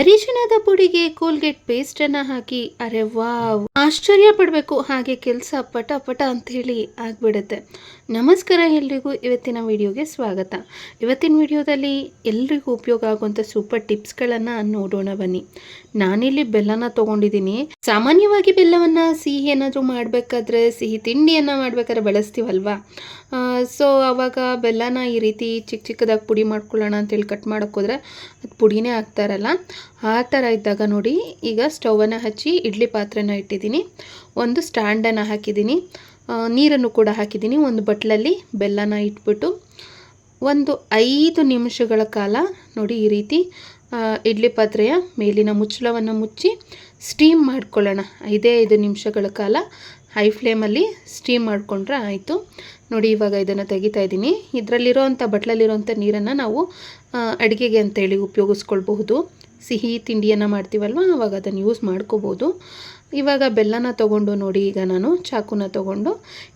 ಅರಿಶಿಣದ ಪುಡಿಗೆ Colgate paste ಅನ್ನ ಹಾಕಿ, ಅರೆ ವಾವ್. ಆಶ್ಚರ್ಯ ಪಡಬೇಕು, ಹಾಗೆ ಕೆಲಸ ಪಟ ಪಟ ಹೇಳಿ ಆಗ್ಬಿಡುತ್ತೆ. ನಮಸ್ಕಾರ ಎಲ್ರಿಗೂ, ಇವತ್ತಿನ ವಿಡಿಯೋಗೆ ಸ್ವಾಗತ. ಇವತ್ತಿನ ವಿಡಿಯೋದಲ್ಲಿ ಎಲ್ರಿಗೂ ಉಪಯೋಗ ಆಗುವಂಥ ಸೂಪರ್ ಟಿಪ್ಸ್ಗಳನ್ನು ನೋಡೋಣ ಬನ್ನಿ. ನಾನಿಲ್ಲಿ ಬೆಲ್ಲನ ತೊಗೊಂಡಿದ್ದೀನಿ. ಸಾಮಾನ್ಯವಾಗಿ ಬೆಲ್ಲವನ್ನು ಸಿಹಿ ಏನಾದರೂ ಮಾಡಬೇಕಾದ್ರೆ ಸಿಹಿ ತಿಂಡಿಯನ್ನು ಮಾಡಬೇಕಾದ್ರೆ ಬಳಸ್ತೀವಲ್ವಾ? ಸೊ ಆವಾಗ ಬೆಲ್ಲನ ಈ ರೀತಿ ಚಿಕ್ಕ ಚಿಕ್ಕದಾಗಿ ಪುಡಿ ಮಾಡ್ಕೊಳ್ಳೋಣ ಅಂತೇಳಿ ಕಟ್ ಮಾಡೋಕ್ಕೋದ್ರೆ ಅದು ಪುಡಿನೇ ಆಗ್ತಾ ಇರಲ್ಲ. ಆ ಥರ ಇದ್ದಾಗ ನೋಡಿ, ಈಗ ಸ್ಟವನ್ನು ಹಚ್ಚಿ ಇಡ್ಲಿ ಪಾತ್ರೆನ ಇಟ್ಟಿದ್ದೀನಿ. ಒಂದು ಸ್ಟ್ಯಾಂಡನ್ನು ಹಾಕಿದ್ದೀನಿ. ನೀರನ್ನು ಕೂಡ ಹಾಕಿದ್ದೀನಿ. ಒಂದು ಬಟ್ಲಲ್ಲಿ ಬೆಲ್ಲನ ಇಟ್ಬಿಟ್ಟು ಒಂದು ಐದು ನಿಮಿಷಗಳ ಕಾಲ ನೋಡಿ ಈ ರೀತಿ ಇಡ್ಲಿ ಪಾತ್ರೆಯ ಮೇಲಿನ ಮುಚ್ಚಳವನ್ನು ಮುಚ್ಚಿ ಸ್ಟೀಮ್ ಮಾಡ್ಕೊಳ್ಳೋಣ. ಐದೇ ಐದು ನಿಮಿಷಗಳ ಕಾಲ ಹೈ ಫ್ಲೇಮಲ್ಲಿ ಸ್ಟೀಮ್ ಮಾಡಿಕೊಂಡ್ರೆ ಆಯಿತು. ನೋಡಿ, ಇವಾಗ ಇದನ್ನು ತೆಗಿತಾ ಇದ್ದೀನಿ. ಇದರಲ್ಲಿರೋವಂಥ ಬಟ್ಲಲ್ಲಿರೋವಂಥ ನೀರನ್ನು ನಾವು ಅಡುಗೆಗೆ ಅಂತೇಳಿ ಉಪಯೋಗಿಸ್ಕೊಳ್ಬಹುದು. ಸಿಹಿ ತಿಂಡಿಯನ್ನು ಮಾಡ್ತೀವಲ್ವ? ಆವಾಗ ಅದನ್ನು ಯೂಸ್ ಮಾಡ್ಕೋಬೋದು ಇವಾಗ ಬೆಲ್ಲನ ತೊಗೊಂಡು ನೋಡಿ, ಈಗ ನಾನು ಚಾಕುನ ತೊಗೊಂಡು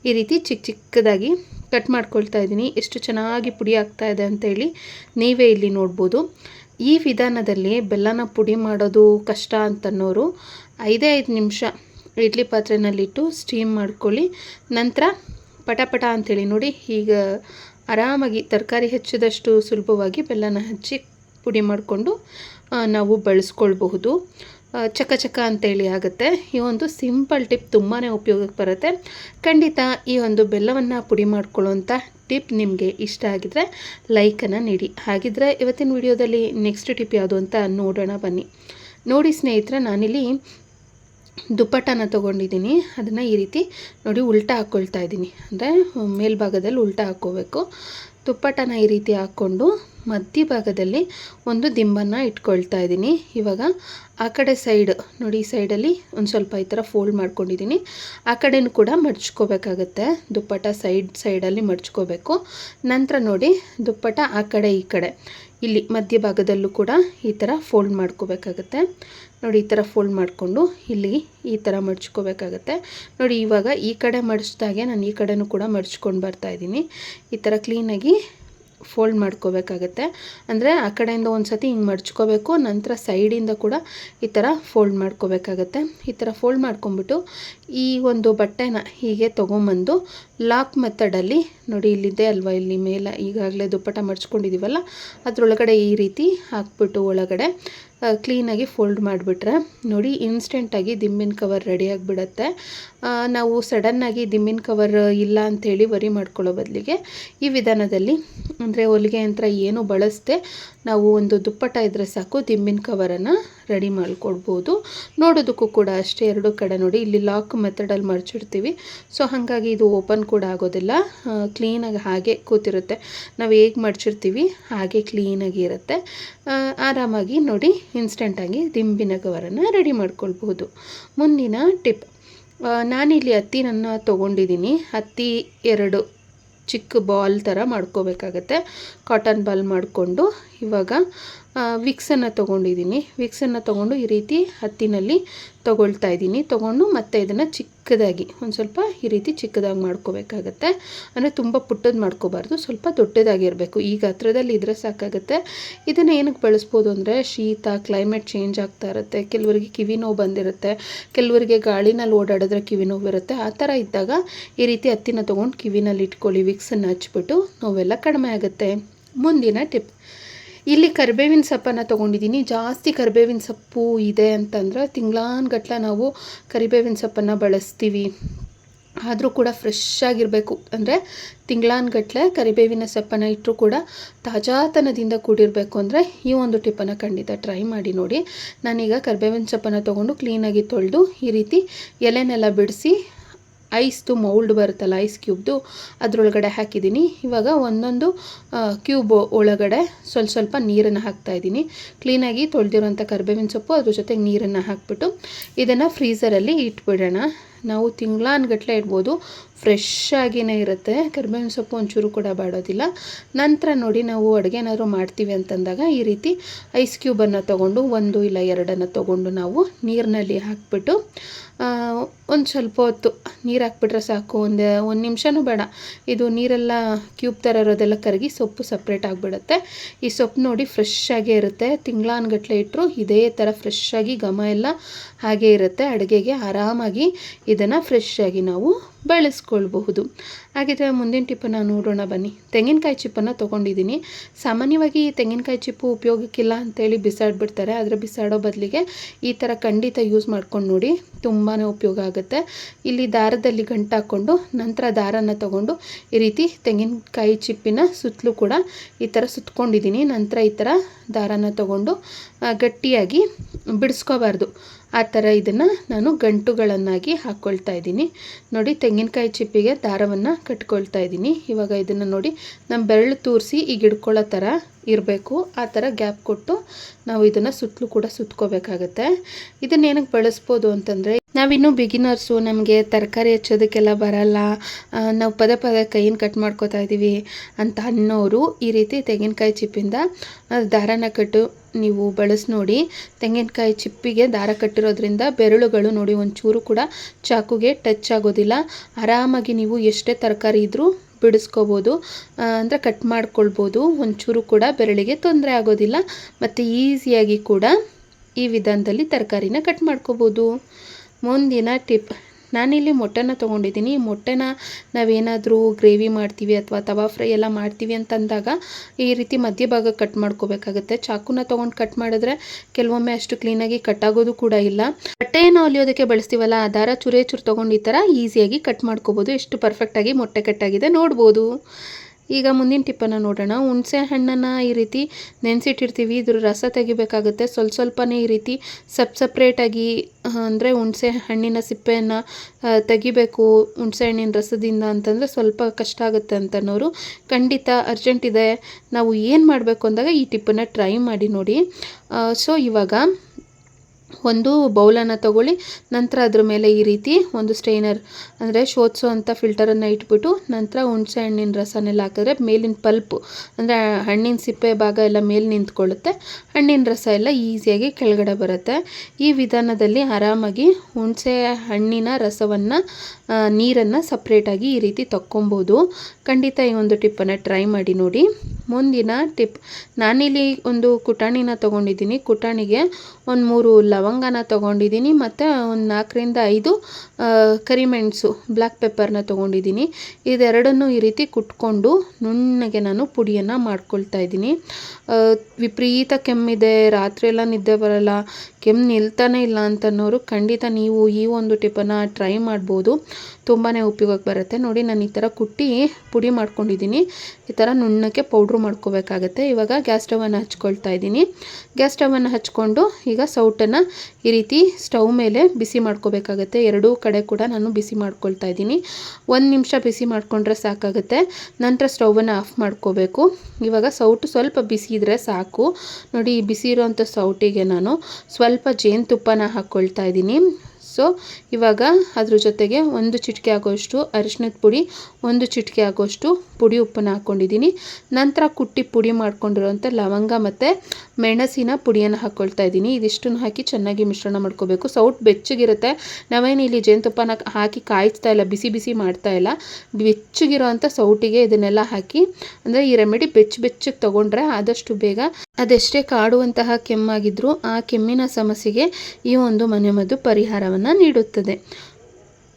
ಈ ರೀತಿ ಚಿಕ್ಕ ಚಿಕ್ಕದಾಗಿ ಕಟ್ ಮಾಡ್ಕೊಳ್ತಾ ಇದ್ದೀನಿ. ಎಷ್ಟು ಚೆನ್ನಾಗಿ ಪುಡಿ ಆಗ್ತಾ ಇದೆ ಅಂತೇಳಿ ನೀವೇ ಇಲ್ಲಿ ನೋಡ್ಬೋದು. ಈ ವಿಧಾನದಲ್ಲಿ ಬೆಲ್ಲನ ಪುಡಿ ಮಾಡೋದು ಕಷ್ಟ ಅಂತನೋರು ಐದೇ ಐದು ನಿಮಿಷ ಇಡ್ಲಿ ಪಾತ್ರೆನಲ್ಲಿಟ್ಟು ಸ್ಟೀಮ್ ಮಾಡ್ಕೊಳ್ಳಿ. ನಂತರ ಪಟಪಟ ಪಟ ಅಂಥೇಳಿ ನೋಡಿ, ಈಗ ಆರಾಮಾಗಿ ತರಕಾರಿ ಹೆಚ್ಚಿದಷ್ಟು ಸುಲಭವಾಗಿ ಬೆಲ್ಲನ ಹಚ್ಚಿ ಪುಡಿ ಮಾಡಿಕೊಂಡು ನಾವು ಬಳಸ್ಕೊಳ್ಬಹುದು. ಚಕ ಚಕ ಅಂತೇಳಿ ಆಗುತ್ತೆ. ಈ ಒಂದು ಸಿಂಪಲ್ ಟಿಪ್ ತುಂಬಾ ಉಪಯೋಗಕ್ಕೆ ಬರುತ್ತೆ. ಖಂಡಿತ ಈ ಒಂದು ಬೆಲ್ಲವನ್ನು ಪುಡಿ ಮಾಡ್ಕೊಳ್ಳೋಂಥ ಟಿಪ್ ನಿಮಗೆ ಇಷ್ಟ ಆಗಿದ್ರೆ ಲೈಕನ್ನು ನೀಡಿ. ಹಾಗಿದ್ರೆ ಇವತ್ತಿನ ವಿಡಿಯೋದಲ್ಲಿ ನೆಕ್ಸ್ಟ್ ಟಿಪ್ ಯಾವುದು ಅಂತ ನೋಡೋಣ ಬನ್ನಿ. ನೋಡಿ ಸ್ನೇಹಿತರೆ, ನಾನಿಲ್ಲಿ ದುಪ್ಪಟ್ಟನ ತೊಗೊಂಡಿದ್ದೀನಿ. ಅದನ್ನು ಈ ರೀತಿ ನೋಡಿ ಉಲ್ಟಾ ಹಾಕ್ಕೊಳ್ತಾ ಇದ್ದೀನಿ. ಅಂದರೆ ಮೇಲ್ಭಾಗದಲ್ಲಿ ಉಲ್ಟಾ ಹಾಕ್ಕೋಬೇಕು. ದುಪ್ಪಟ್ಟನ ಈ ರೀತಿ ಹಾಕ್ಕೊಂಡು ಮಧ್ಯಭಾಗದಲ್ಲಿ ಒಂದು ದಿಂಬನ್ನು ಇಟ್ಕೊಳ್ತಾ ಇದ್ದೀನಿ. ಇವಾಗ ಆ ಕಡೆ ಸೈಡ್ ನೋಡಿ ಈ ಸೈಡಲ್ಲಿ ಒಂದು ಸ್ವಲ್ಪ ಈ ಥರ ಫೋಲ್ಡ್ ಮಾಡ್ಕೊಂಡಿದ್ದೀನಿ. ಆ ಕಡೆನೂ ಕೂಡ ಮಡ್ಚ್ಕೋಬೇಕಾಗತ್ತೆ. ದುಪ್ಪಟ ಸೈಡ್ ಸೈಡಲ್ಲಿ ಮಡ್ಚ್ಕೋಬೇಕು. ನಂತರ ನೋಡಿ ದುಪ್ಪಟ ಆ ಕಡೆ, ಈ ಕಡೆ. ಇಲ್ಲಿ ಮಧ್ಯಭಾಗದಲ್ಲೂ ಕೂಡ ಈ ಥರ ಫೋಲ್ಡ್ ಮಾಡ್ಕೋಬೇಕಾಗತ್ತೆ. ನೋಡಿ ಈ ಥರ ಫೋಲ್ಡ್ ಮಾಡಿಕೊಂಡು ಇಲ್ಲಿ ಈ ಥರ ಮಡ್ಚ್ಕೋಬೇಕಾಗತ್ತೆ. ನೋಡಿ ಇವಾಗ ಈ ಕಡೆ ಮಡಿಸ್ದಾಗೆ ನಾನು ಈ ಕಡೆನೂ ಕೂಡ ಮಡ್ಚ್ಕೊಂಡು ಬರ್ತಾ ಇದ್ದೀನಿ. ಈ ಥರ ಕ್ಲೀನಾಗಿ ಫೋಲ್ಡ್ ಮಾಡ್ಕೋಬೇಕಾಗತ್ತೆ. ಅಂದರೆ ಆ ಕಡೆಯಿಂದ ಒಂದು ಸತಿ ಹಿಂಗೆ ಮಡ್ಚ್ಕೋಬೇಕು ನಂತರ ಸೈಡಿಂದ ಕೂಡ ಈ ಥರ ಫೋಲ್ಡ್ ಮಾಡ್ಕೋಬೇಕಾಗತ್ತೆ. ಈ ಥರ ಫೋಲ್ಡ್ ಮಾಡ್ಕೊಂಬಿಟ್ಟು ಈ ಒಂದು ಬಟ್ಟೆನ ಹೀಗೆ ತೊಗೊಂಬಂದು ಲಾಕ್ ಮೆಥಡಲ್ಲಿ ನೋಡಿ ಇಲ್ಲಿದೆ ಅಲ್ವಾ, ಇಲ್ಲಿ ಮೇಲೆ ಈಗಾಗಲೇ ದುಪ್ಪಟ ಮಡ್ಚ್ಕೊಂಡಿದ್ದೀವಲ್ಲ ಅದರೊಳಗಡೆ ಈ ರೀತಿ ಹಾಕ್ಬಿಟ್ಟು ಒಳಗಡೆ ಕ್ಲೀನಾಗಿ ಫೋಲ್ಡ್ ಮಾಡಿಬಿಟ್ರೆ, ನೋಡಿ ಇನ್ಸ್ಟೆಂಟಾಗಿ ದಿಂಬಿನ ಕವರ್ ರೆಡಿ ಆಗಿಬಿಡತ್ತೆ. ನಾವು ಸಡನ್ನಾಗಿ ದಿಂಬಿನ ಕವರ್ ಇಲ್ಲ ಅಂಥೇಳಿ ವರಿ ಮಾಡ್ಕೊಳ್ಳೋ ಬದಲಿಗೆ ಈ ವಿಧಾನದಲ್ಲಿ, ಅಂದರೆ ಹೊಲಿಗೆ ಯಂತ್ರ ಏನು ಬಳಸದೆ ನಾವು ಒಂದು ದುಪ್ಪಟ ಇದ್ದರೆ ಸಾಕು, ದಿಂಬಿನ ಕವರನ್ನು ರೆಡಿ ಮಾಡಿಕೊಡ್ಬೋದು. ನೋಡೋದಕ್ಕೂ ಕೂಡ ಅಷ್ಟೇ, ಎರಡು ಕಡೆ ನೋಡಿ, ಇಲ್ಲಿ ಲಾಕ್ ಮೆಥಡಲ್ಲಿ ಮರ್ಚಿಡ್ತೀವಿ. ಸೊ ಹಾಗಾಗಿ ಇದು ಓಪನ್ ಕೂಡ ಆಗೋದಿಲ್ಲ. ಕ್ಲೀನಾಗಿ ಹಾಗೆ ಕೂತಿರುತ್ತೆ. ನಾವು ಹೇಗೆ ಮಡ್ಚಿರ್ತೀವಿ ಹಾಗೆ ಕ್ಲೀನಾಗಿ ಇರುತ್ತೆ. ಆರಾಮಾಗಿ ನೋಡಿ ಇನ್ಸ್ಟೆಂಟಾಗಿ ದಿಂಬಿನ ಕವರನ್ನು ರೆಡಿ ಮಾಡ್ಕೊಳ್ಬಹುದು. ಮುಂದಿನ ಟಿಪ್. ನಾನಿಲ್ಲಿ ಹತ್ತಿನನ್ನು ತೊಗೊಂಡಿದ್ದೀನಿ. ಹತ್ತಿ ಎರಡು ಚಿಕ್ಕ ಬಾಲ್ ಥರ ಮಾಡ್ಕೋಬೇಕಾಗತ್ತೆ. ಕಾಟನ್ ಬಾಲ್ ಮಾಡಿಕೊಂಡು ಇವಾಗ ವಿಕ್ಸನ್ನು ತೊಗೊಂಡಿದ್ದೀನಿ. ವಿಕ್ಸನ್ನು ತೊಗೊಂಡು ಈ ರೀತಿ ಹತ್ತಿನಲ್ಲಿ ತೊಗೊಳ್ತಾ ಇದ್ದೀನಿ. ತೊಗೊಂಡು ಮತ್ತೆ ಇದನ್ನು ಚಿಕ್ಕದಾಗಿ, ಒಂದು ಸ್ವಲ್ಪ ಈ ರೀತಿ ಚಿಕ್ಕದಾಗಿ ಮಾಡ್ಕೋಬೇಕಾಗತ್ತೆ. ಅಂದರೆ ತುಂಬ ಪುಟ್ಟದ್ದು ಮಾಡ್ಕೋಬಾರ್ದು, ಸ್ವಲ್ಪ ದೊಡ್ಡದಾಗಿರಬೇಕು. ಈ ಗಾತ್ರದಲ್ಲಿ ಇದ್ರೆ ಸಾಕಾಗುತ್ತೆ. ಇದನ್ನು ಏನಕ್ಕೆ ಬಳಸ್ಬೋದು ಅಂದರೆ ಶೀತ ಕ್ಲೈಮೇಟ್ ಚೇಂಜ್ ಆಗ್ತಾ ಇರುತ್ತೆ. ಕೆಲವರಿಗೆ ಕಿವಿ ನೋವು ಬಂದಿರುತ್ತೆ. ಕೆಲವರಿಗೆ ಗಾಳಿನಲ್ಲಿ ಓಡಾಡಿದ್ರೆ ಕಿವಿ ನೋವು ಇರುತ್ತೆ. ಆ ಥರ ಇದ್ದಾಗ ಈ ರೀತಿ ಹತ್ತಿನ ತೊಗೊಂಡು ಕಿವಿನಲ್ಲಿ ಇಟ್ಕೊಳ್ಳಿ ವಿಕ್ಸನ್ನು ಹಚ್ಬಿಟ್ಟು ನೋವೆಲ್ಲ ಕಡಿಮೆ ಆಗುತ್ತೆ. ಮುಂದಿನ ಟಿಪ್ ಇಲ್ಲಿ ಕರಿಬೇವಿನ ಸೊಪ್ಪನ್ನು ತೊಗೊಂಡಿದ್ದೀನಿ. ಜಾಸ್ತಿ ಕರಿಬೇವಿನ ಸೊಪ್ಪು ಇದೆ ಅಂತಂದರೆ ತಿಂಗಳಾನ್ಗಟ್ಲೆ ನಾವು ಕರಿಬೇವಿನ ಸೊಪ್ಪನ್ನು ಬಳಸ್ತೀವಿ. ಆದರೂ ಕೂಡ ಫ್ರೆಶ್ ಆಗಿರಬೇಕು. ಅಂದರೆ ತಿಂಗಳಾನ್ಗಟ್ಲೆ ಕರಿಬೇವಿನ ಸೊಪ್ಪನ್ನು ಇಟ್ಟರೂ ಕೂಡ ತಾಜಾತನದಿಂದ ಕೂಡಿರಬೇಕು ಅಂದರೆ ಈ ಒಂದು ಟಿಪ್ಪನ್ನು ಖಂಡಿತ ಟ್ರೈ ಮಾಡಿ ನೋಡಿ. ನಾನೀಗ ಕರಿಬೇವಿನ ಸೊಪ್ಪನ್ನು ತೊಗೊಂಡು ಕ್ಲೀನಾಗಿ ತೊಳೆದು ಈ ರೀತಿ ಎಲೆನೆಲ್ಲ ಬಿಡಿಸಿ ಐಸ್ದು ಮೌಲ್ಡ್ ಬರುತ್ತಲ್ಲ ಐಸ್ ಕ್ಯೂಬ್ದು, ಅದರೊಳಗಡೆ ಹಾಕಿದ್ದೀನಿ. ಇವಾಗ ಒಂದೊಂದು ಕ್ಯೂಬ್ ಒಳಗಡೆ ಸ್ವಲ್ಪ ಸ್ವಲ್ಪ ನೀರನ್ನು ಹಾಕ್ತಾಯಿದ್ದೀನಿ ಕ್ಲೀನಾಗಿ ತೊಳೆದಿರೋಂಥ ಕರ್ಬೇವಿನ ಸೊಪ್ಪು ಅದ್ರ ಜೊತೆಗೆ ನೀರನ್ನು ಹಾಕ್ಬಿಟ್ಟು ಇದನ್ನು ಫ್ರೀಸರಲ್ಲಿ ಇಟ್ಬಿಡೋಣ. ನಾವು ತಿಂಗಳಾನ್ಗಟ್ಲೆ ಇಡ್ಬೋದು. ಫ್ರೆಶ್ ಆಗಿನೇ ಇರುತ್ತೆ. ಕರಿಬೇವಿನ ಸೊಪ್ಪು ಒಂಚೂರು ಕೂಡ ಬಾಡೋದಿಲ್ಲ. ನಂತರ ನೋಡಿ ನಾವು ಅಡುಗೆ ಏನಾದರೂ ಮಾಡ್ತೀವಿ ಅಂತಂದಾಗ ಈ ರೀತಿ ಐಸ್ ಕ್ಯೂಬನ್ನು ತೊಗೊಂಡು ಒಂದು ಇಲ್ಲ ಎರಡನ್ನು ತೊಗೊಂಡು ನಾವು ನೀರಿನಲ್ಲಿ ಹಾಕ್ಬಿಟ್ಟು ಒಂದು ಸ್ವಲ್ಪ ಹೊತ್ತು ನೀರು ಹಾಕ್ಬಿಟ್ರೆ ಸಾಕು. ಒಂದು ಒಂದು ನಿಮಿಷನೂ ಬೇಡ. ಇದು ನೀರೆಲ್ಲ ಕ್ಯೂಬ್ ಥರ ಇರೋದೆಲ್ಲ ಕರಗಿ ಸೊಪ್ಪು ಸಪ್ರೇಟ್ ಆಗಿಬಿಡುತ್ತೆ. ಈ ಸೊಪ್ಪು ನೋಡಿ ಫ್ರೆಶ್ ಆಗೇ ಇರುತ್ತೆ ತಿಂಗಳಾನ್ಗಟ್ಲೆ ಇಟ್ಟರು ಇದೇ ಥರ ಫ್ರೆಶ್ ಆಗಿ ಘಮ ಎಲ್ಲ ಹಾಗೇ ಇರುತ್ತೆ. ಅಡುಗೆಗೆ ಆರಾಮಾಗಿ ಇದನ್ನು ಫ್ರೆಶ್ ಆಗಿ ನಾವು ಬಳಸ್ಕೊಳ್ಬಹುದು. ಹಾಗಿದ್ರೆ ಮುಂದಿನ ಟಿಪ್ಪನ್ನು ನೋಡೋಣ ಬನ್ನಿ. ತೆಂಗಿನಕಾಯಿ ಚಿಪ್ಪನ್ನು ತೊಗೊಂಡಿದ್ದೀನಿ. ಸಾಮಾನ್ಯವಾಗಿ ಈ ತೆಂಗಿನಕಾಯಿ ಚಿಪ್ಪು ಉಪಯೋಗಕ್ಕಿಲ್ಲ ಅಂತೇಳಿ ಬಿಸಾಡ್ಬಿಡ್ತಾರೆ. ಆದರೆ ಬಿಸಾಡೋ ಬದಲಿಗೆ ಈ ಥರ ಖಂಡಿತ ಯೂಸ್ ಮಾಡ್ಕೊಂಡು ನೋಡಿ ತುಂಬಾ ಉಪಯೋಗ ಆಗುತ್ತೆ. ಇಲ್ಲಿ ದಾರದಲ್ಲಿ ಗಂಟು ಹಾಕ್ಕೊಂಡು ನಂತರ ದಾರನ ತೊಗೊಂಡು ಈ ರೀತಿ ತೆಂಗಿನಕಾಯಿ ಚಿಪ್ಪಿನ ಸುತ್ತಲೂ ಕೂಡ ಈ ಥರ ಸುತ್ತಕೊಂಡಿದ್ದೀನಿ ನಂತರ ಈ ಥರ ದಾರನ ತೊಗೊಂಡು ಗಟ್ಟಿಯಾಗಿ ಬಿಡಿಸ್ಕೋಬಾರ್ದು. ಆ ಥರ ಇದನ್ನು ನಾನು ಗಂಟುಗಳನ್ನಾಗಿ ಹಾಕ್ಕೊಳ್ತಾ ಇದ್ದೀನಿ. ನೋಡಿ, ತೆಂಗಿನಕಾಯಿ ಚಿಪ್ಪಿಗೆ ದಾರವನ್ನು ಕಟ್ಕೊಳ್ತಾ ಇದ್ದೀನಿ. ಇವಾಗ ಇದನ್ನು ನೋಡಿ ನಮ್ಮ ಬೆರಳು ತೂರಿಸಿ ಈಗ ಹಿಡ್ಕೊಳ್ಳೋ ಥರ ಇರಬೇಕು. ಆ ಥರ ಗ್ಯಾಪ್ ಕೊಟ್ಟು ನಾವು ಇದನ್ನು ಸುತ್ತಲೂ ಕೂಡ ಸುತ್ಕೋಬೇಕಾಗತ್ತೆ. ಇದನ್ನ ಏನಕ್ಕೆ ಬಳಸ್ಬೋದು ಅಂತಂದರೆ ನಾವಿನ್ನೂ ಬಿಗಿನರ್ಸು ನಮಗೆ ತರಕಾರಿ ಹೆಚ್ಚೋದಕ್ಕೆಲ್ಲ ಬರಲ್ಲ. ನಾವು ಪದೇ ಪದೇ ಕೈಯನ್ನು ಕಟ್ ಮಾಡ್ಕೋತಾ ಇದ್ದೀವಿ ಅಂತ ಅನ್ನೋರು ಈ ರೀತಿ ತೆಂಗಿನಕಾಯಿ ಚಿಪ್ಪಿಂದ ದಾರನ ಕಟ್ಟು ನೀವು ಬಳಸಿ ನೋಡಿ. ತೆಂಗಿನಕಾಯಿ ಚಿಪ್ಪಿಗೆ ದಾರ ಕಟ್ಟಿರೋದ್ರಿಂದ ಬೆರಳುಗಳು ನೋಡಿ ಒಂಚೂರು ಕೂಡ ಚಾಕುಗೆ ಟಚ್ ಆಗೋದಿಲ್ಲ. ಆರಾಮಾಗಿ ನೀವು ಎಷ್ಟೇ ತರಕಾರಿ ಇದ್ದರೂ ಬಿಡಿಸ್ಕೋಬೋದು. ಅಂದರೆ ಕಟ್ ಮಾಡ್ಕೊಳ್ಬೋದು. ಒಂಚೂರು ಕೂಡ ಬೆರಳಿಗೆ ತೊಂದರೆ ಆಗೋದಿಲ್ಲ. ಮತ್ತು ಈಸಿಯಾಗಿ ಕೂಡ ಈ ವಿಧಾನದಲ್ಲಿ ತರಕಾರಿನ ಕಟ್ ಮಾಡ್ಕೋಬೋದು. ಮುಂದಿನ ಟಿಪ್. ನಾನಿಲ್ಲಿ ಮೊಟ್ಟೆನ ತೊಗೊಂಡಿದ್ದೀನಿ. ಮೊಟ್ಟೆನ ನಾವೇನಾದರೂ ಗ್ರೇವಿ ಮಾಡ್ತೀವಿ ಅಥವಾ ತವಾ ಫ್ರೈ ಎಲ್ಲ ಮಾಡ್ತೀವಿ ಅಂತಂದಾಗ ಈ ರೀತಿ ಮಧ್ಯಭಾಗ ಕಟ್ ಮಾಡ್ಕೋಬೇಕಾಗುತ್ತೆ. ಚಾಕುನ ತೊಗೊಂಡು ಕಟ್ ಮಾಡಿದ್ರೆ ಕೆಲವೊಮ್ಮೆ ಅಷ್ಟು ಕ್ಲೀನಾಗಿ ಕಟ್ ಆಗೋದು ಕೂಡ ಇಲ್ಲ. ಬಟ್ಟೆಯನ್ನು ಹೊಲಿಯೋದಕ್ಕೆ ಬಳಸ್ತೀವಲ್ಲ, ಆ ದಾರ ಚುರೇ ಚುರು ತೊಗೊಂಡು ಈ ಥರ ಈಸಿಯಾಗಿ ಕಟ್ ಮಾಡ್ಕೋಬೋದು. ಎಷ್ಟು ಪರ್ಫೆಕ್ಟಾಗಿ ಮೊಟ್ಟೆ ಕಟ್ಟಾಗಿದೆ ನೋಡ್ಬೋದು. ಈಗ ಮುಂದಿನ ಟಿಪ್ಪನ್ನು ನೋಡೋಣ. ಹುಣಸೆ ಹಣ್ಣನ್ನು ಈ ರೀತಿ ನೆನೆಸಿಟ್ಟಿರ್ತೀವಿ. ಇದ್ರ ರಸ ತೆಗಿಬೇಕಾಗುತ್ತೆ. ಸ್ವಲ್ಪ ಸ್ವಲ್ಪನೇ ಈ ರೀತಿ ಸಪ್ ಸಪ್ರೇಟಾಗಿ ಅಂದರೆ ಹುಣಸೆ ಹಣ್ಣಿನ ಸಿಪ್ಪೆಯನ್ನು ತೆಗಿಬೇಕು ಹುಣಸೆ ಹಣ್ಣಿನ ರಸದಿಂದ ಅಂತಂದರೆ ಸ್ವಲ್ಪ ಕಷ್ಟ ಆಗುತ್ತೆ ಅಂತನೋರು ಖಂಡಿತ ಅರ್ಜೆಂಟ್ ಇದೆ. ನಾವು ಏನು ಮಾಡಬೇಕು ಅಂದಾಗ ಈ ಟಿಪ್ಪನ್ನು ಟ್ರೈ ಮಾಡಿ ನೋಡಿ. ಸೊ ಇವಾಗ ಒಂದು ಬೌಲನ್ನು ತಗೊಳ್ಳಿ. ನಂತರ ಅದ್ರ ಮೇಲೆ ಈ ರೀತಿ ಒಂದು ಸ್ಟೈನರ್ ಅಂದರೆ ಶೋಧಿಸೋ ಅಂಥ ಫಿಲ್ಟರನ್ನು ಇಟ್ಬಿಟ್ಟು ನಂತರ ಹುಣಸೆ ಹಣ್ಣಿನ ರಸನೆಲ್ಲ ಹಾಕಿದ್ರೆ ಮೇಲಿನ ಪಲ್ಪು, ಅಂದರೆ ಹಣ್ಣಿನ ಸಿಪ್ಪೆ ಭಾಗ ಎಲ್ಲ ಮೇಲೆ ನಿಂತ್ಕೊಳ್ಳುತ್ತೆ. ಹಣ್ಣಿನ ರಸ ಎಲ್ಲ ಈಸಿಯಾಗಿ ಕೆಳಗಡೆ ಬರುತ್ತೆ. ಈ ವಿಧಾನದಲ್ಲಿ ಆರಾಮಾಗಿ ಹುಣಸೆ ಹಣ್ಣಿನ ರಸವನ್ನು ನೀರನ್ನು ಸಪ್ರೇಟಾಗಿ ಈ ರೀತಿ ತಕ್ಕೊಬೋದು. ಖಂಡಿತ ಈ ಒಂದು ಟಿಪ್ಪನ್ನು ಟ್ರೈ ಮಾಡಿ ನೋಡಿ. ಮುಂದಿನ ಟಿಪ್ ನಾನಿಲ್ಲಿ ಒಂದು ಕುಟಾಣಿನ ತೊಗೊಂಡಿದ್ದೀನಿ. ಕುಟಾಣಿಗೆ ಒಂದು ಮೂರು ಲವಂಗನ ತೊಗೊಂಡಿದ್ದೀನಿ, ಮತ್ತು ಒಂದು ನಾಲ್ಕರಿಂದ ಐದು ಕರಿಮೆಣಸು ಬ್ಲ್ಯಾಕ್ ಪೆಪ್ಪರ್ನ ತೊಗೊಂಡಿದ್ದೀನಿ. ಇದೆರಡನ್ನು ಈ ರೀತಿ ಕುಟ್ಕೊಂಡು ನುಣ್ಣಗೆ ನಾನು ಪುಡಿಯನ್ನು ಮಾಡ್ಕೊಳ್ತಾ ಇದ್ದೀನಿ. ವಿಪರೀತ ಕೆಮ್ಮಿದೆ ರಾತ್ರಿ ಎಲ್ಲ ನಿದ್ದೆ ಬರಲ್ಲ, ಕೆಮ್ಮು ನಿಲ್ತಾನೆ ಇಲ್ಲ ಅಂತನೋರು ಖಂಡಿತ ನೀವು ಈ ಒಂದು ಟಿಪ್ಪನ್ನು ಟ್ರೈ ಮಾಡ್ಬೋದು. ತುಂಬಾ ಉಪಯೋಗಕ್ಕೆ ಬರುತ್ತೆ. ನೋಡಿ, ನಾನು ಈ ಥರ ಕುಟ್ಟಿ ಪುಡಿ ಮಾಡ್ಕೊಂಡಿದ್ದೀನಿ. ಈ ಥರ ನುಣ್ಣಕ್ಕೆ ಪೌಡ್ರು ಮಾಡ್ಕೋಬೇಕಾಗತ್ತೆ. ಇವಾಗ ಗ್ಯಾಸ್ ಸ್ಟವನ್ನು ಹಚ್ಕೊಳ್ತಾ ಇದ್ದೀನಿ. ಗ್ಯಾಸ್ ಸ್ಟವನ್ನು ಹಚ್ಕೊಂಡು ಈಗ ಸೌಟನ್ನು ಈ ರೀತಿ ಸ್ಟವ್ ಮೇಲೆ ಬಿಸಿ ಮಾಡ್ಕೋಬೇಕಾಗತ್ತೆ. ಎರಡೂ ಕಡೆ ಕೂಡ ನಾನು ಬಿಸಿ ಮಾಡ್ಕೊಳ್ತಾ ಇದ್ದೀನಿ. ಒಂದು ನಿಮಿಷ ಬಿಸಿ ಮಾಡಿಕೊಂಡ್ರೆ ಸಾಕಾಗುತ್ತೆ. ನಂತರ ಸ್ಟವನ್ನು ಆಫ್ ಮಾಡ್ಕೋಬೇಕು. ಇವಾಗ ಸೌಟು ಸ್ವಲ್ಪ ಬಿಸಿ ಇದ್ದರೆ ಸಾಕು. ನೋಡಿ ಈ ಬಿಸಿ ಇರೋವಂಥ ಸೌಟಿಗೆ ನಾನು ಸ್ವಲ್ಪ ಜೇನುತುಪ್ಪನ ಹಾಕ್ಕೊಳ್ತಾ ಇದ್ದೀನಿ. ಸೊ ಇವಾಗ ಅದ್ರ ಜೊತೆಗೆ ಒಂದು ಚಿಟಿಕೆ ಆಗೋಷ್ಟು ಅರಿಶಿನದ ಪುಡಿ, ಒಂದು ಚಿಟಿಕೆ ಆಗೋಷ್ಟು ಪುಡಿ ಉಪ್ಪನ್ನು ಹಾಕ್ಕೊಂಡಿದ್ದೀನಿ. ನಂತರ ಕುಟ್ಟಿ ಪುಡಿ ಮಾಡ್ಕೊಂಡಿರೋಂಥ ಲವಂಗ ಮತ್ತು ಮೆಣಸಿನ ಪುಡಿಯನ್ನು ಹಾಕ್ಕೊಳ್ತಾ ಇದ್ದೀನಿ. ಇದಿಷ್ಟನ್ನು ಹಾಕಿ ಚೆನ್ನಾಗಿ ಮಿಶ್ರಣ ಮಾಡ್ಕೋಬೇಕು. ಸೌಟ್ ಬೆಚ್ಚಗಿರುತ್ತೆ. ನಾವೇನು ಇಲ್ಲಿ ಜೇನುತುಪ್ಪನ ಹಾಕಿ ಕಾಯಿಸ್ತಾ ಇಲ್ಲ, ಬಿಸಿ ಬಿಸಿ ಮಾಡ್ತಾ ಇಲ್ಲ. ಬೆಚ್ಚಗಿರೋ ಅಂಥ ಸೌಟಿಗೆ ಇದನ್ನೆಲ್ಲ ಹಾಕಿ, ಅಂದರೆ ಈ ರೆಮಿಡಿ ಬೆಚ್ಚ ಬೆಚ್ಚಗೆ ತೊಗೊಂಡ್ರೆ ಆದಷ್ಟು ಬೇಗ ಅದೆಷ್ಟೇ ಕಾಡುವಂತಹ ಕೆಮ್ಮಾಗಿದ್ದರೂ ಆ ಕೆಮ್ಮಿನ ಸಮಸ್ಯೆಗೆ ಈ ಒಂದು ಮನೆಮದ್ದು ಪರಿಹಾರವನ್ನು ನೀಡುತ್ತದೆ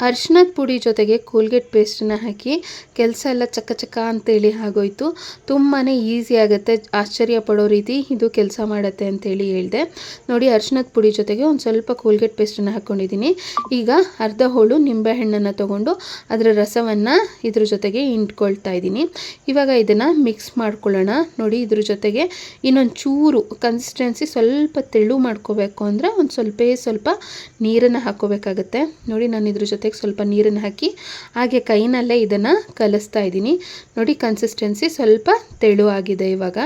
ಅರಿಶಿನದ ಪುಡಿ ಜೊತೆಗೆ ಕೋಲ್ಗೇಟ್ ಪೇಸ್ಟನ್ನ ಹಾಕಿ ಕೆಲಸ ಎಲ್ಲ ಚಕ್ಕ ಚಕ್ಕ ಅಂತೇಳಿ ಆಗೋಯ್ತು. ತುಂಬಾ ಈಸಿ ಆಗುತ್ತೆ, ಆಶ್ಚರ್ಯ ಪಡೋ ರೀತಿ ಇದು ಕೆಲಸ ಮಾಡುತ್ತೆ ಅಂತೇಳಿ ಹೇಳಿದೆ. ನೋಡಿ ಅರ್ಶಿನದ ಪುಡಿ ಜೊತೆಗೆ ಒಂದು ಸ್ವಲ್ಪ ಕೋಲ್ಗೇಟ್ ಪೇಸ್ಟನ್ನು ಹಾಕ್ಕೊಂಡಿದ್ದೀನಿ ಈಗ ಅರ್ಧ ಹೋಳು ನಿಂಬೆಹಣ್ಣನ್ನು ತೊಗೊಂಡು ಅದರ ರಸವನ್ನು ಇದ್ರ ಜೊತೆಗೆ ಇಂಟ್ಕೊಳ್ತಾ ಇದ್ದೀನಿ ಇವಾಗ ಇದನ್ನು ಮಿಕ್ಸ್ ಮಾಡ್ಕೊಳ್ಳೋಣ. ನೋಡಿ, ಇದ್ರ ಜೊತೆಗೆ ಇನ್ನೊಂದು ಚೂರು ಕನ್ಸಿಸ್ಟೆನ್ಸಿ ಸ್ವಲ್ಪ ತೆಳು ಮಾಡ್ಕೋಬೇಕು ಅಂದರೆ ಒಂದು ಸ್ವಲ್ಪ ಸ್ವಲ್ಪ ನೀರನ್ನು ಹಾಕ್ಕೋಬೇಕಾಗತ್ತೆ ನೋಡಿ, ನಾನು ಇದ್ರ ಜೊತೆ ಜೊತೆಗೆ ಸ್ವಲ್ಪ ನೀರನ್ನು ಹಾಕಿ ಹಾಗೆ ಕೈನಲ್ಲೇ ಇದನ್ನು ಕಲಿಸ್ತಾ ಇದ್ದೀನಿ. ನೋಡಿ ಕನ್ಸಿಸ್ಟೆನ್ಸಿ ಸ್ವಲ್ಪ ತೆಳುವಾಗಿದೆ ಇವಾಗ.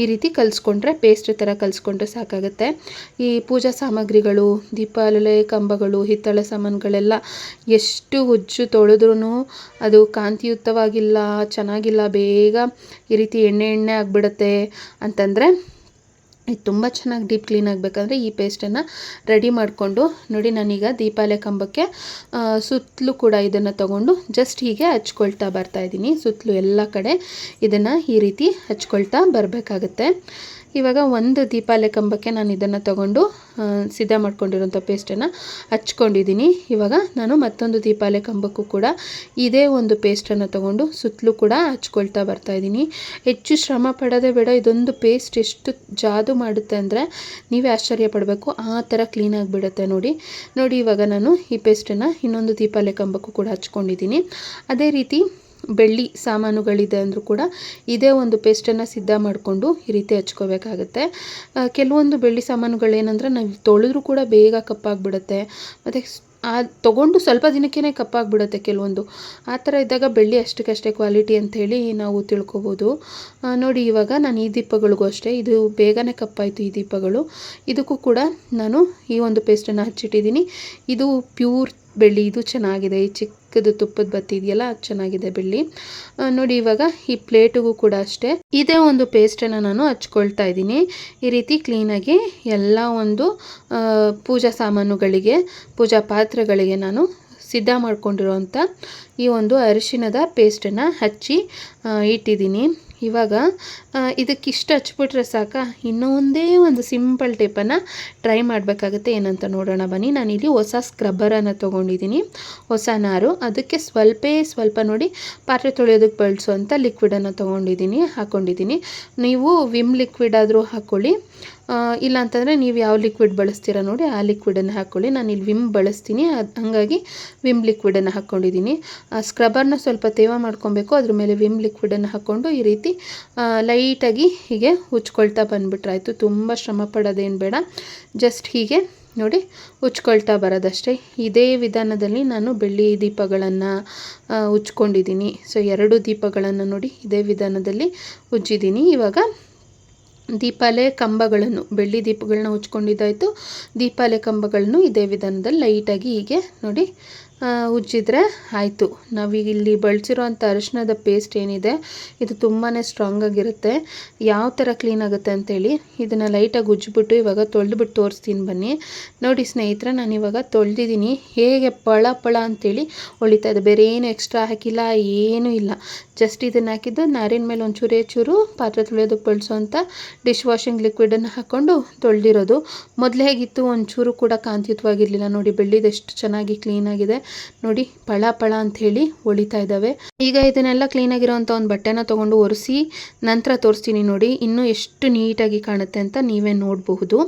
ಈ ರೀತಿ ಕಲಿಸ್ಕೊಂಡ್ರೆ ಪೇಸ್ಟ್ ಥರ ಕಲಿಸ್ಕೊಂಡ್ರೆ ಸಾಕಾಗುತ್ತೆ. ಈ ಪೂಜಾ ಸಾಮಗ್ರಿಗಳು, ದೀಪಾವಳಿ ಕಂಬಗಳು, ಹಿತ್ತಳೆ ಸಾಮಾನುಗಳೆಲ್ಲ ಎಷ್ಟು ಉಜ್ಜು ತೊಳೆದ್ರೂ ಅದು ಕಾಂತಿಯುತವಾಗಿಲ್ಲ ಚೆನ್ನಾಗಿಲ್ಲ, ಬೇಗ ಈ ರೀತಿ ಎಣ್ಣೆ ಎಣ್ಣೆ ಆಗಿಬಿಡುತ್ತೆ ಅಂತಂದರೆ ಇದು ತುಂಬ ಚೆನ್ನಾಗಿ ಡೀಪ್ ಕ್ಲೀನ್ ಆಗಬೇಕಂದ್ರೆ ಈ ಪೇಸ್ಟನ್ನು ರೆಡಿ ಮಾಡಿಕೊಂಡು ನೋಡಿ ನಾನೀಗ ದೀಪಾಲೆ ಕಂಬಕ್ಕೆ ಸುತ್ತಲೂ ಕೂಡ ಇದನ್ನು ತಗೊಂಡು ಜಸ್ಟ್ ಹೀಗೆ ಹಚ್ಕೊಳ್ತಾ ಬರ್ತಾಯಿದ್ದೀನಿ ಸುತ್ತಲೂ ಎಲ್ಲ ಕಡೆ ಇದನ್ನು ಈ ರೀತಿ ಹಚ್ಕೊಳ್ತಾ ಬರಬೇಕಾಗತ್ತೆ. ಇವಾಗ ಒಂದು ದೀಪಾಲೆ ಕಂಬಕ್ಕೆ ನಾನು ಇದನ್ನು ತಗೊಂಡು ಸಿದ್ಧ ಮಾಡ್ಕೊಂಡಿರೋಂಥ ಪೇಸ್ಟನ್ನು ಹಚ್ಕೊಂಡಿದ್ದೀನಿ. ಇವಾಗ ನಾನು ಮತ್ತೊಂದು ದೀಪಾಲೆ ಕಂಬಕ್ಕೂ ಕೂಡ ಇದೇ ಒಂದು ಪೇಸ್ಟನ್ನು ತಗೊಂಡು ಸುತ್ತಲೂ ಕೂಡ ಹಚ್ಕೊಳ್ತಾ ಬರ್ತಾಯಿದ್ದೀನಿ ಹೆಚ್ಚು ಶ್ರಮ ಪಡೋದೇ ಬೇಡ, ಇದೊಂದು ಪೇಸ್ಟ್ ಎಷ್ಟು ಜಾದು ಮಾಡುತ್ತೆ ಅಂದರೆ ನೀವೇ ಆಶ್ಚರ್ಯ ಪಡಬೇಕು. ಆ ಥರ ಕ್ಲೀನಾಗಿ ಬಿಡುತ್ತೆ ನೋಡಿ. ನೋಡಿ ಇವಾಗ ನಾನು ಈ ಪೇಸ್ಟನ್ನು ಇನ್ನೊಂದು ದೀಪಾಲೆ ಕಂಬಕ್ಕೂ ಕೂಡ ಹಚ್ಕೊಂಡಿದ್ದೀನಿ. ಅದೇ ರೀತಿ ಬೆಳ್ಳಿ ಸಾಮಾನುಗಳಿದೆ ಅಂದರೂ ಕೂಡ ಇದೇ ಒಂದು ಪೇಸ್ಟನ್ನು ಸಿದ್ಧ ಮಾಡಿಕೊಂಡು ಈ ರೀತಿ ಹಚ್ಕೋಬೇಕಾಗತ್ತೆ. ಕೆಲವೊಂದು ಬೆಳ್ಳಿ ಸಾಮಾನುಗಳೇನಂದ್ರೆ ನಾವು ತೊಳೆದ್ರೂ ಕೂಡ ಬೇಗ ಕಪ್ಪಾಗಿಬಿಡುತ್ತೆ. ಮತ್ತು ಆ, ತೊಗೊಂಡು ಸ್ವಲ್ಪ ದಿನಕ್ಕೇ ಕಪ್ಪಾಗಿಬಿಡುತ್ತೆ ಕೆಲವೊಂದು. ಆ ಥರ ಇದ್ದಾಗ ಬೆಳ್ಳಿ ಅಷ್ಟಕ್ಕಷ್ಟೇ ಕ್ವಾಲಿಟಿ ಅಂಥೇಳಿ ನಾವು ತಿಳ್ಕೊಬೋದು. ನೋಡಿ ಇವಾಗ ನಾನು ಈ ದೀಪಗಳಿಗೂ ಅಷ್ಟೇ, ಇದು ಬೇಗನೆ ಕಪ್ಪಾಯಿತು ಈ ದೀಪಗಳು. ಇದಕ್ಕೂ ಕೂಡ ನಾನು ಈ ಒಂದು ಪೇಸ್ಟನ್ನು ಹಚ್ಚಿಟ್ಟಿದ್ದೀನಿ. ಇದು ಪ್ಯೂರ್ ಬೆಳ್ಳಿ, ಇದು ಚೆನ್ನಾಗಿದೆ. ಈ ಚಿಕ್ಕದು ತುಪ್ಪದ ಬತ್ತಿ ಇದೆಯಲ್ಲ, ಅದು ಚೆನ್ನಾಗಿದೆ ಬೆಳ್ಳಿ. ನೋಡಿ ಇವಾಗ ಈ ಪ್ಲೇಟಿಗೂ ಕೂಡ ಅಷ್ಟೇ. ಇದೇ ಒಂದು ಪೇಸ್ಟನ್ನು ನಾನು ಹಚ್ಕೊಳ್ತಾ ಇದ್ದೀನಿ. ಈ ರೀತಿ ಕ್ಲೀನಾಗಿ ಎಲ್ಲ ಒಂದು ಪೂಜಾ ಸಾಮಾನುಗಳಿಗೆ, ಪೂಜಾ ಪಾತ್ರೆಗಳಿಗೆ ನಾನು ಸಿದ್ಧ ಮಾಡ್ಕೊಂಡಿರೋವಂಥ ಈ ಒಂದು ಅರಿಶಿಣದ ಪೇಸ್ಟನ್ನು ಹಚ್ಚಿ ಇಟ್ಟಿದ್ದೀನಿ. ಇವಾಗ ಇದಕ್ಕಿಷ್ಟು ಹಚ್ಬಿಟ್ರೆ ಸಾಕ? ಇನ್ನೊಂದೇ ಒಂದೇ ಸಿಂಪಲ್ ಟೇಪನ್ನು ಟ್ರೈ ಮಾಡಬೇಕಾಗುತ್ತೆ. ಏನಂತ ನೋಡೋಣ ಬನ್ನಿ. ನಾನಿಲ್ಲಿ ಹೊಸ ಸ್ಕ್ರಬ್ಬರನ್ನು ತೊಗೊಂಡಿದ್ದೀನಿ. ಹೊಸ ನಾರು. ಅದಕ್ಕೆ ಸ್ವಲ್ಪ ಸ್ವಲ್ಪ ನೋಡಿ ಪಾತ್ರೆ ತೊಳೆಯೋದಕ್ಕೆ ಬಳಸುವಂಥ ಲಿಕ್ವಿಡನ್ನು ತೊಗೊಂಡಿದ್ದೀನಿ ಹಾಕ್ಕೊಂಡಿದ್ದೀನಿ ನೀವು ವಿಮ್ ಲಿಕ್ವಿಡ್ ಆದರೂ ಹಾಕ್ಕೊಳ್ಳಿ ಇಲ್ಲ ಅಂತಂದರೆ ನೀವು ಯಾವ ಲಿಕ್ವಿಡ್ ಬಳಸ್ತೀರ ನೋಡಿ, ಆ ಲಿಕ್ವಿಡನ್ನು ಹಾಕ್ಕೊಳ್ಳಿ ನಾನು ಇಲ್ಲಿ ವಿಮ್ ಬಳಸ್ತೀನಿ. ಅದು ಹಾಗಾಗಿ ವಿಮ್ ಲಿಕ್ವಿಡನ್ನು ಹಾಕ್ಕೊಂಡಿದ್ದೀನಿ ಸ್ಕ್ರಬ್ಬರ್ನ ಸ್ವಲ್ಪ ತೇವ ಮಾಡ್ಕೊಬೇಕು. ಅದ್ರ ಮೇಲೆ ವಿಮ್ ಲಿಕ್ವಿಡನ್ನು ಹಾಕ್ಕೊಂಡು ಈ ರೀತಿ ಲೈಟಾಗಿ ಹೀಗೆ ಉಚ್ಕೊಳ್ತಾ ಬಂದುಬಿಟ್ರಾಯ್ತು. ತುಂಬ ಶ್ರಮ ಪಡೋದೇನು ಬೇಡ. ಜಸ್ಟ್ ಹೀಗೆ ನೋಡಿ ಉಚ್ಕೊಳ್ತಾ ಬರೋದಷ್ಟೇ. ಇದೇ ವಿಧಾನದಲ್ಲಿ ನಾನು ಬೆಳ್ಳಿ ದೀಪಗಳನ್ನು ಉಚ್ಕೊಂಡಿದ್ದೀನಿ ಸೊ ಎರಡು ದೀಪಗಳನ್ನು ನೋಡಿ ಇದೇ ವಿಧಾನದಲ್ಲಿ ಉಜ್ಜಿದ್ದೀನಿ. ಇವಾಗ ದೀಪಾಲೆ ಕಂಬಗಳನ್ನು ಬೆಳ್ಳಿ ದೀಪಗಳನ್ನ ಉಚ್ಕೊಂಡಿದ್ದಾಯಿತು. ದೀಪಾಲೆ ಕಂಬಗಳನ್ನು ಇದೇ ವಿಧಾನದಲ್ಲಿ ಲೈಟಾಗಿ ಹೀಗೆ ನೋಡಿ ಉಜ್ಜಿದ್ರೆ ಆಯಿತು. ನಾವೀಗ ಇಲ್ಲಿ ಬಳಸಿರೋಂಥ ಅರಿಶಿಣದ ಪೇಸ್ಟ್ ಏನಿದೆ, ಇದು ತುಂಬಾ ಸ್ಟ್ರಾಂಗಾಗಿರುತ್ತೆ ಯಾವ ಥರ ಕ್ಲೀನ್ ಆಗುತ್ತೆ ಅಂತೇಳಿ ಇದನ್ನು ಲೈಟಾಗಿ ಉಜ್ಜಿಬಿಟ್ಟು ಇವಾಗ ತೊಳೆದ್ಬಿಟ್ಟು ತೋರಿಸ್ತೀನಿ ಬನ್ನಿ. ನೋಡಿ ಸ್ನೇಹಿತರೆ, ನಾನು ಇವಾಗ ತೊಳೆದಿದ್ದೀನಿ. ಹೇಗೆ ಪಳ ಪಳ ಅಂತೇಳಿ ಹೊಳಿತಾ ಇದೆ. ಬೇರೆ ಏನು ಎಕ್ಸ್ಟ್ರಾ ಹಾಕಿಲ್ಲ, ಏನೂ ಇಲ್ಲ. ಜಸ್ಟ್ ಇದನ್ನು ಹಾಕಿದ್ದು ನಾರಿನ ಮೇಲೆ ಒಂಚೂರೇ ಚೂರು ಪಾತ್ರೆ ತೊಳೆಯೋದಕ್ಕೆ ಬಳಸೋವಂಥ ಡಿಶ್ ವಾಷಿಂಗ್ ಲಿಕ್ವಿಡನ್ನು ಹಾಕ್ಕೊಂಡು ತೊಳೆದಿರೋದು. ಮೊದಲು ಹೇಗಿತ್ತು ಒಂಚೂರು ಕೂಡ ಕಾಂತಿಯುತವಾಗಿರಲಿಲ್ಲ ನೋಡಿ ಬೆಳ್ಳಿದೆಷ್ಟು ಚೆನ್ನಾಗಿ ಕ್ಲೀನಾಗಿದೆ ನೋಡಿ ಪಳ ಪಳ ಅಂತ ಹೇಳಿ ಒಳಿತಾ ಇದ್ದಾವೆ. ಈಗ ಇದನ್ನೆಲ್ಲ ಕ್ಲೀನಾಗಿರೋಂಥ ಒಂದು ಬಟ್ಟೆನ ತಗೊಂಡು ಒರೆಸಿ ನಂತರ ತೋರಿಸ್ತೀನಿ ನೋಡಿ. ಇನ್ನೂ ಎಷ್ಟು ನೀಟಾಗಿ ಕಾಣುತ್ತೆ ಅಂತ ನೀವೇ ನೋಡಬಹುದು.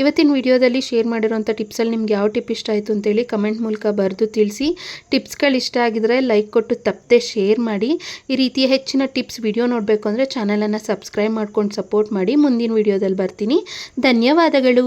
ಇವತ್ತಿನ ವಿಡಿಯೋದಲ್ಲಿ ಶೇರ್ ಮಾಡಿರೋಂಥ ಟಿಪ್ಸಲ್ಲಿ ನಿಮ್ಗೆ ಯಾವ ಟಿಪ್ ಇಷ್ಟ ಆಯಿತು ಅಂತೇಳಿ ಕಮೆಂಟ್ ಮೂಲಕ ಬರೆದು ತಿಳಿಸಿ. ಟಿಪ್ಸ್ಗಳು ಇಷ್ಟ ಆಗಿದ್ರೆ ಲೈಕ್ ಕೊಟ್ಟು ತಪ್ಪದೆ ಶೇರ್ ಮಾಡಿ. ಈ ರೀತಿಯ ಹೆಚ್ಚಿನ ಟಿಪ್ಸ್ ವಿಡಿಯೋ ನೋಡಬೇಕು ಅಂದರೆ ಚಾನಲನ್ನು ಸಬ್ಸ್ಕ್ರೈಬ್ ಮಾಡ್ಕೊಂಡು ಸಪೋರ್ಟ್ ಮಾಡಿ. ಮುಂದಿನ ವಿಡಿಯೋದಲ್ಲಿ ಬರ್ತೀನಿ. ಧನ್ಯವಾದಗಳು.